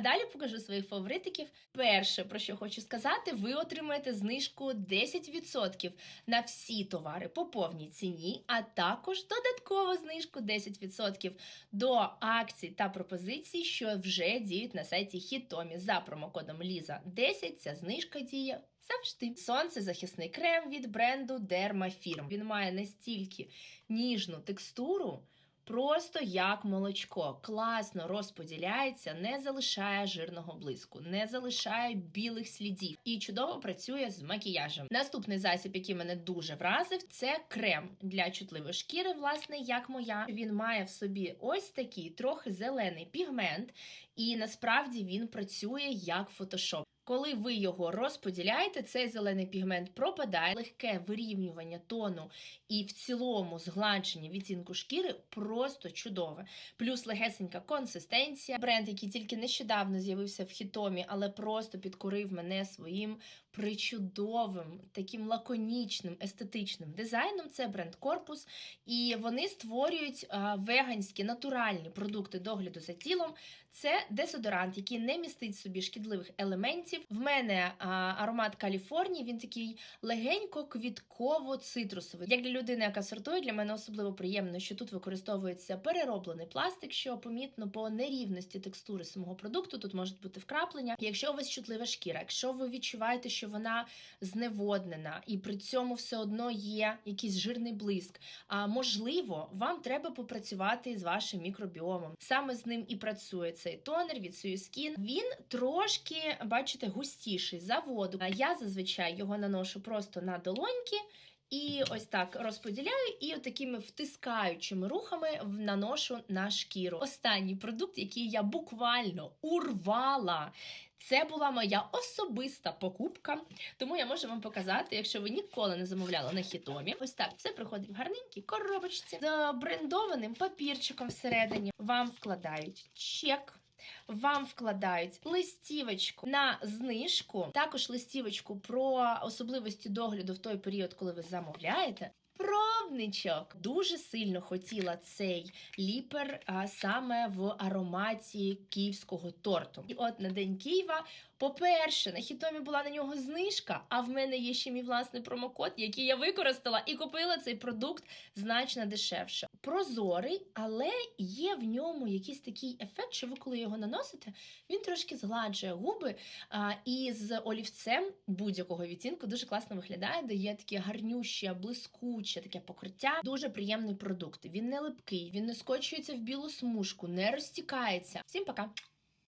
Далі покажу своїх фаворитиків. Перше, про що хочу сказати, ви отримаєте знижку 10% на всі товари по повній ціні, а також додаткову знижку 10% до акцій та пропозицій, що вже діють на сайті Хітомі за промокодом Ліза 10 Ця знижка діє завжди. Сонцезахисний крем від бренду Dermafirm. Він має настільки ніжну текстуру. Просто як молочко, класно розподіляється, не залишає жирного блиску, не залишає білих слідів і чудово працює з макіяжем. Наступний засіб, який мене дуже вразив, це крем для чутливої шкіри, власне, як моя. Він має в собі ось такий трохи зелений пігмент, і насправді він працює як фотошоп. Коли ви його розподіляєте, цей зелений пігмент пропадає, легке вирівнювання тону і в цілому згладження відтінку шкіри просто чудове. Плюс легесенька консистенція. Бренд, який тільки нещодавно з'явився в хітомі, але просто підкорив мене своїм причудовим, таким лаконічним, естетичним дизайном. Це бренд Корпус, і вони створюють веганські натуральні продукти догляду за тілом. Це дезодорант, який не містить в собі шкідливих елементів. В мене а, аромат Каліфорнії. Він такий легенько-квітково-цитрусовий. Як для людини, яка сортує, для мене особливо приємно, що тут використовується перероблений пластик, що помітно по нерівності текстури самого продукту. Тут можуть бути вкраплення. Якщо у вас чутлива шкіра, якщо ви відчуваєте, що вона зневоднена, і при цьому все одно є якийсь жирний блиск. А можливо, вам треба попрацювати з вашим мікробіомом. Саме з ним і працює цей тонер від Skin. Він трошки, бачите, густіший за воду. Я зазвичай його наношу просто на долоньки. І ось так розподіляю і такими втискаючими рухами наношу на шкіру. Останній продукт, який я буквально урвала. Це була моя особиста покупка, тому я можу вам показати, якщо ви ніколи не замовляли на хітомі. Ось так все приходить в гарненькій коробочці з брендованим папірчиком всередині. Вам вкладають чек. Вам вкладають листівочку на знижку, також листівочку про особливості догляду в той період, коли ви замовляєте. Пробничок дуже сильно хотіла цей ліпер а, саме в ароматі київського торту. І от на день Києва, по-перше, на хітомі була на нього знижка, а в мене є ще мій власний промокод, який я використала і купила цей продукт значно дешевше. Прозорий, але є в ньому якийсь такий ефект, що ви коли його наносите, він трошки згладжує губи. А, і з олівцем будь-якого відтінку дуже класно виглядає, дає таке гарнюще, блискуче, таке покриття. Дуже приємний продукт. Він не липкий, він не скочується в білу смужку, не розтікається. Всім пока!